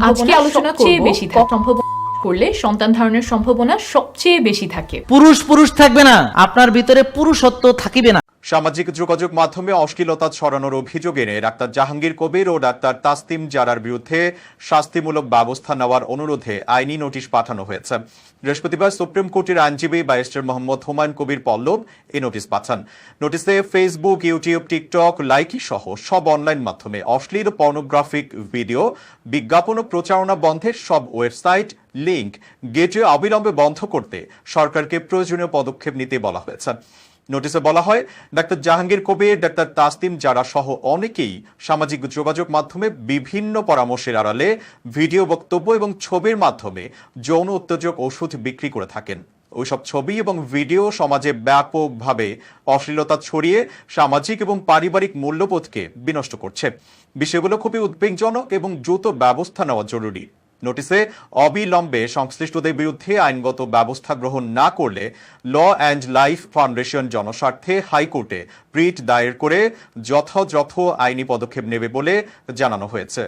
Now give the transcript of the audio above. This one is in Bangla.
আজকে আলোচনা করব। বেশি থাকে। সম্ভাবনা করলে সন্তান ধারণের সম্ভাবনা সবচেয়ে বেশি থাকে। পুরুষ পুরুষ থাকবে না। আপনার ভিতরে পুরুষত্ব থাকিবে না। সামাজিক যোগাযোগ মাধ্যমে অশ্লীলতা ছড়ানোর অভিযোগ এনে ডাক্তার জাহাঙ্গীর কবির ও ডাক্তার তাসতিম জারার বিরুদ্ধে শাস্তিমূলক ব্যবস্থা নেওয়ার অনুরোধে আইনি নোটিশ পাঠানো হয়েছে। বৃহস্পতিবার সুপ্রিম কোর্টের আইনজীবী ব্যারিস্টার মোহাম্মদ হুমায়ুন কবির পল্লব এই নোটিশ পাঠান। নোটিশে ফেসবুক, ইউটিউব, টিকটক, লাইকি সহ সব অনলাইন মাধ্যমে অশ্লীল পর্নোগ্রাফিক ভিডিও, বিজ্ঞাপন ও প্রচারণা বন্ধের সব ওয়েবসাইট, লিংক, গেটওয়ে অবিলম্বে বন্ধ করতে সরকারকে প্রয়োজনীয় পদক্ষেপ নিতে বলা হয়েছে। নোটিশে বলা হয়, ডাক্তার জাহাঙ্গীর কবির, ডাক্তার তাসতিম যারা সহ অনেকেই সামাজিক যোগাযোগ মাধ্যমে বিভিন্ন পরামর্শের আড়ালে ভিডিও বক্তব্য এবং ছবির মাধ্যমে যৌন উত্তেজক ওষুধ বিক্রি করে থাকেন। ওইসব ছবি এবং ভিডিও সমাজে ব্যাপকভাবে অশ্লীলতা ছড়িয়ে সামাজিক এবং পারিবারিক মূল্যবোধকে বিনষ্ট করছে। বিষয়গুলো খুবই উদ্বেগজনক এবং দ্রুত ব্যবস্থা নেওয়া জরুরি। নোটিশে অবিলম্বে সংশ্লিষ্টদের বিরুদ্ধে আইনগত ব্যবস্থা গ্রহণ না করলে ল অ্যান্ড লাইফ ফাউন্ডেশন জনস্বার্থে হাইকোর্টে প্রিট দায়ের করে যথাযথ আইনি পদক্ষেপ নেবে বলে জানানো হয়েছে।